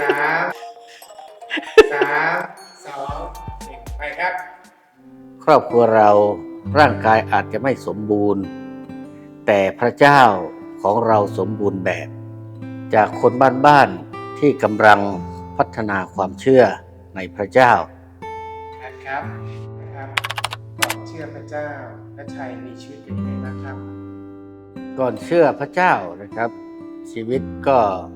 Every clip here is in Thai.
สามสามสองหนึ่งไปครับ ครอบครัวเราร่างกายอาจจะไม่สมบูรณ์ แต่พระเจ้าของเราสมบูรณ์แบบ จากคนบ้านๆที่กำลังพัฒนาความเชื่อในพระเจ้านะครับนะครับก่อนเชื่อพระเจ้าและชัยมีชีวิตเป็นยังไงบ้างครับ ก่อนเชื่อพระเจ้านะครับ ชีวิตก็ส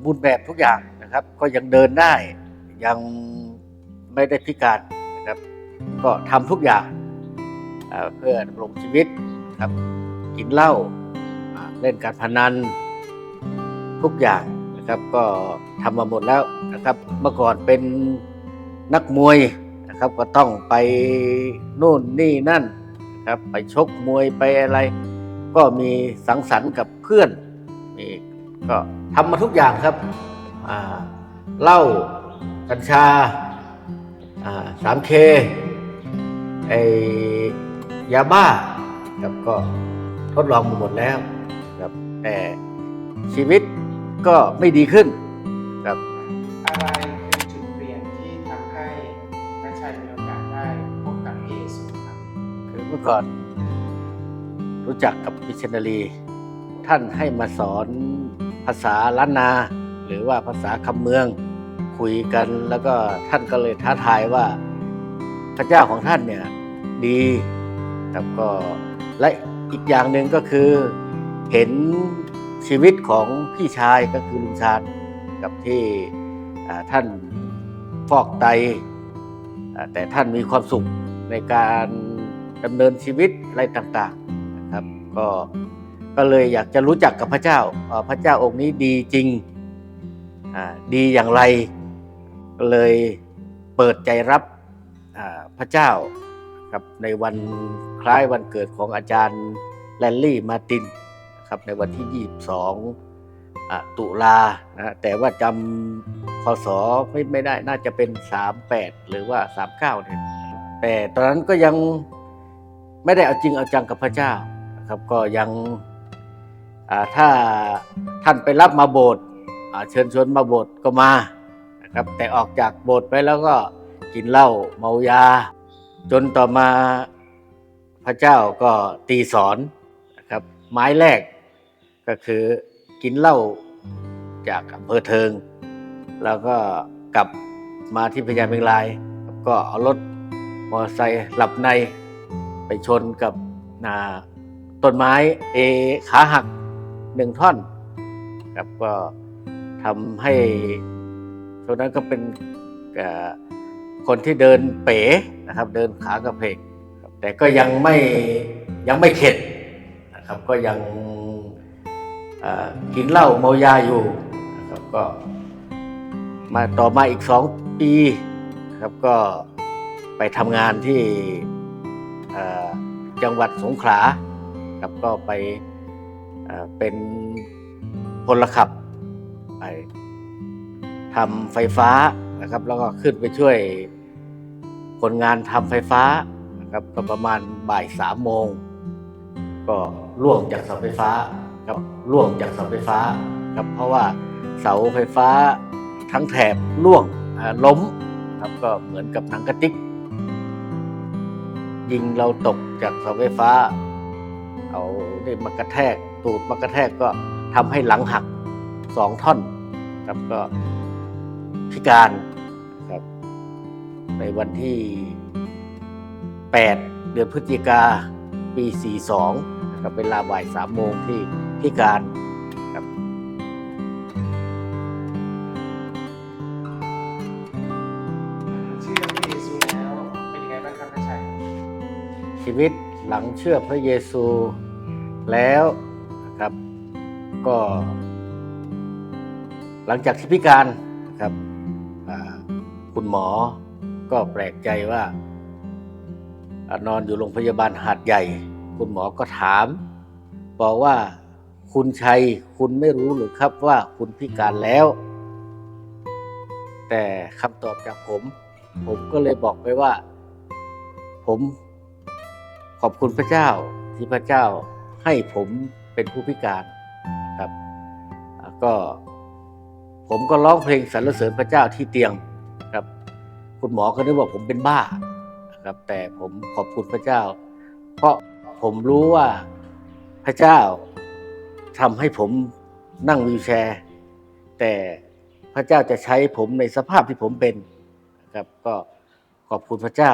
มบูรณ์แบบทุกอย่างนะครับ ก็ยังเดินได้ยังไม่ได้พิการนะครับ ก็ทำทุกอย่างเพื่อดำรงชีวิตครับกินเหล้าเล่นการพนันทุกอย่างนะครับ ก็ทำมาหมดแล้วนะครับ เมื่อก่อนเป็นนักมวยนะครับ ก็ต้องไปนู่นนี่นั่นครับไปชกมวยไปอะไร ก็มีสังสรรค์กับเพื่อน ก็ทำมาทุกอย่างครับอ่าเหล้ากัญชาสามเคไอยาบ้าครับก็ทดลองมาหมดแล้วครับแต่ชีวิตก็ไม่ดีขึ้นครับอะไรคือจุดเปลี่ยนที่ทำให้พระชัยมีโอกาสได้พบกับพระเยซูครับ คือเมื่อก่อนรู้จักกับมิชชันนารี ท่านให้มาสอนภาษาล้านนา หรือว่าภาษาคำเมืองคุยกันแล้วก็ท่านก็เลยท้าทายว่าพระเจ้าของท่านเนี่ยดีครับก็และอีกอย่างหนึ่งก็คือเห็นชีวิตของพี่ชายก็คือลุงชาญกับที่ท่านฟอกไต แต่ท่านมีความสุขในการดำเนินชีวิตอะไรต่างๆนะครับ ก็ ก็เลยอยากจะรู้จักกับพระเจ้าพระเจ้าองค์นี้ดีจริงดีอย่างไรก็เลยเปิดใจรับพระเจ้าครับในวันคล้ายวันเกิดของอาจารย์แลนลี่มาตินครับในวันที่ 22 ตุลานะแต่ว่าจำพศไม่ไม่ได้น่าจะเป็น 38 หรือว่า 39เนี่ยแต่ตอนนั้นก็ยังไม่ได้เอาจริงเอาจังกับพระเจ้าครับก็ยัง ถ้าท่านไปรับมาโบสถ์เชิญชวนมาโบสถ์ก็มานะครับแต่ออกจากโบสถ์ไปแล้วก็กินเหล้าเมายา จนต่อมาพระเจ้าก็ตีสอนนะครับไม้แรกก็คือกินเหล้าจากอำเภอเทิง แล้วก็กลับมาที่พญาเมงราย ก็เอารถมอเตอร์ไซค์หลับในไปชนกับต้นไม้เอขาหัก หนึ่งท่อนครับก็ทำให้ช่วงนั้นก็เป็นคนที่เดินเป๋นะครับ เดินขากระเพกแต่ก็ยังไม่ยังไม่เข็ดนะครับก็ยังกินเหล้าเมายาอยู่นะครับก็มาต่อมาอีกสองปีครับก็ไปทำงานที่จังหวัดสงขลาครับก็ไป เป็นพลขับไปทำไฟฟ้านะครับ แล้วก็ขึ้นไปช่วยคนงานทำไฟฟ้านะครับประมาณบ่ายสามโมง ก็ล่วงจากเสาไฟฟ้าครับล่วงจากเสาไฟฟ้าครับเพราะว่าเสาไฟฟ้าทั้งแถบล่วงล้มครับก็เหมือนกับหนังกระติก ยิงเราตกจากเสาไฟฟ้า เอาได้มากระแทก ตูดมากระแทกก็ทำให้หลังหักสองท่อนครับก็พิการครับในวันที่ 8 เดือนพฤศจิกาปี 42นะครับเวลาบ่าย3โมงที่พิการครับเชื่อพระเยซูแล้วเป็นยังไงบ้างครับพระชัยชีวิตหลังเชื่อพระเยซูแล้วนะครับ ก็ หลังจากที่พิการครับคุณหมอก็แปลกใจว่า นอนอยู่โรงพยาบาลหาดใหญ่ คุณหมอก็ถาม บอกว่าคุณชัยคุณไม่รู้หรือครับว่าคุณพิการแล้ว แต่คำตอบจากผม ผมก็เลยบอกไปว่า ผมขอบคุณพระเจ้าที่พระเจ้าให้ผมเป็นผู้พิการ ครับ ก็ผมก็ร้องเพลงสรรเสริญพระเจ้าที่เตียงครับ คุณหมอก็นึกว่าผมเป็นบ้าครับ แต่ผมขอบคุณพระเจ้า เพราะผมรู้ว่าพระเจ้าทำให้ผมนั่งวีลแชร์ แต่พระเจ้าจะใช้ผมในสภาพที่ผมเป็นครับก็ขอบคุณพระเจ้า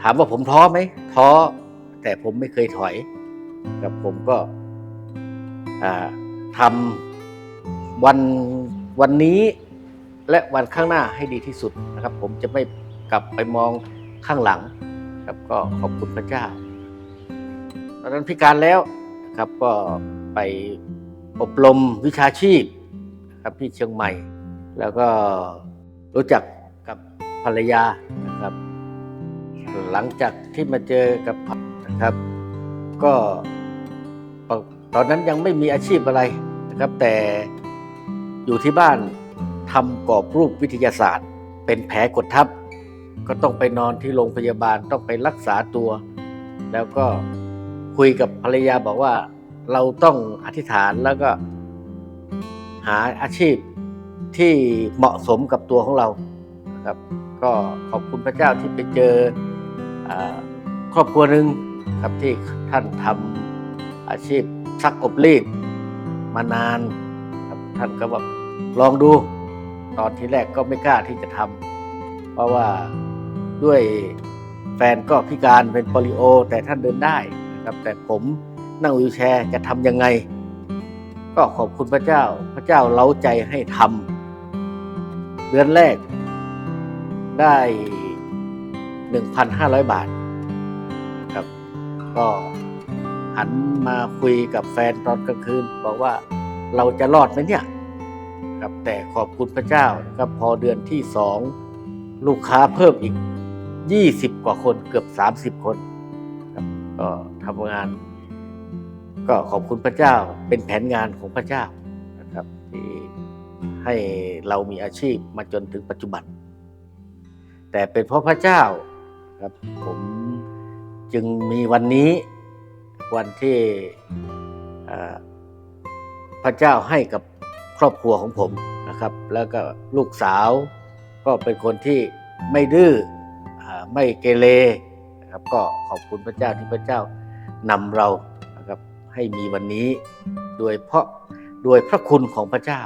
ถามว่าผมท้อไหมท้อแต่ผมไม่เคยถอย กับผมก็ทำวันวันนี้และวันข้างหน้าให้ดีที่สุดนะครับ ผมจะไม่กลับไปมองข้างหลังครับก็ขอบคุณพระเจ้า ตอนนั้นพิการแล้วนะครับก็ไปอบรมวิชาชีพครับที่เชียงใหม่ แล้วก็รู้จักกับภรรยานะครับ หลังจากที่มาเจอกับพนะครับ ก็ตอนนั้นยังไม่มีอาชีพอะไรนะครับ แต่อยู่ที่บ้านทำกรอบรูปวิทยาศาสตร์ เป็นแผลกดทับ ก็ต้องไปนอนที่โรงพยาบาลต้องไปรักษาตัว แล้วก็คุยกับภรรยาบอกว่าเราต้องอธิษฐานแล้วก็หาอาชีพที่เหมาะสมกับตัวของเรานะครับ ก็ขอบคุณพระเจ้าที่ไปเจออครอบครัวหนึ่ง ครับที่ท่านทำอาชีพซักอบรีดมานานครับท่านก็แบบลองดู ตอนที่แรกก็ไม่กล้าที่จะทำเพราะว่าด้วยแฟนก็พิการเป็นโปลิโอ แต่ท่านเดินได้นะครับแต่ผมนั่งวีลแชร์จะทำยังไง ก็ขอบคุณพระเจ้า พระเจ้าเล้าใจให้ทำเดือนแรกได้ 1,500 บาทครับ ก็หันมาคุยกับแฟนตอนกลางคืน บอกว่าเราจะรอดไหมเนี่ยครับแต่ขอบคุณพระเจ้าครับพอเดือนที่สองลูกค้าเพิ่มอีก 20 กว่าคนเกือบ 30 คนครับก็ทำงาน ก็ขอบคุณพระเจ้าเป็นแผนงานของพระเจ้านะครับที่ให้เรามีอาชีพมาจนถึงปัจจุบัน แต่เป็นเพราะพระเจ้าครับผม จึงมีวันนี้วันที่พระเจ้าให้กับครอบครัวของผมนะครับ แล้วก็ลูกสาวก็เป็นคนที่ไม่ดื้ออไม่เกเรนะครับก็ขอบคุณพระเจ้าที่พระเจ้านำเรานะครับให้มีวันนี้โดยเพราะโดยพระคุณของพระเจ้า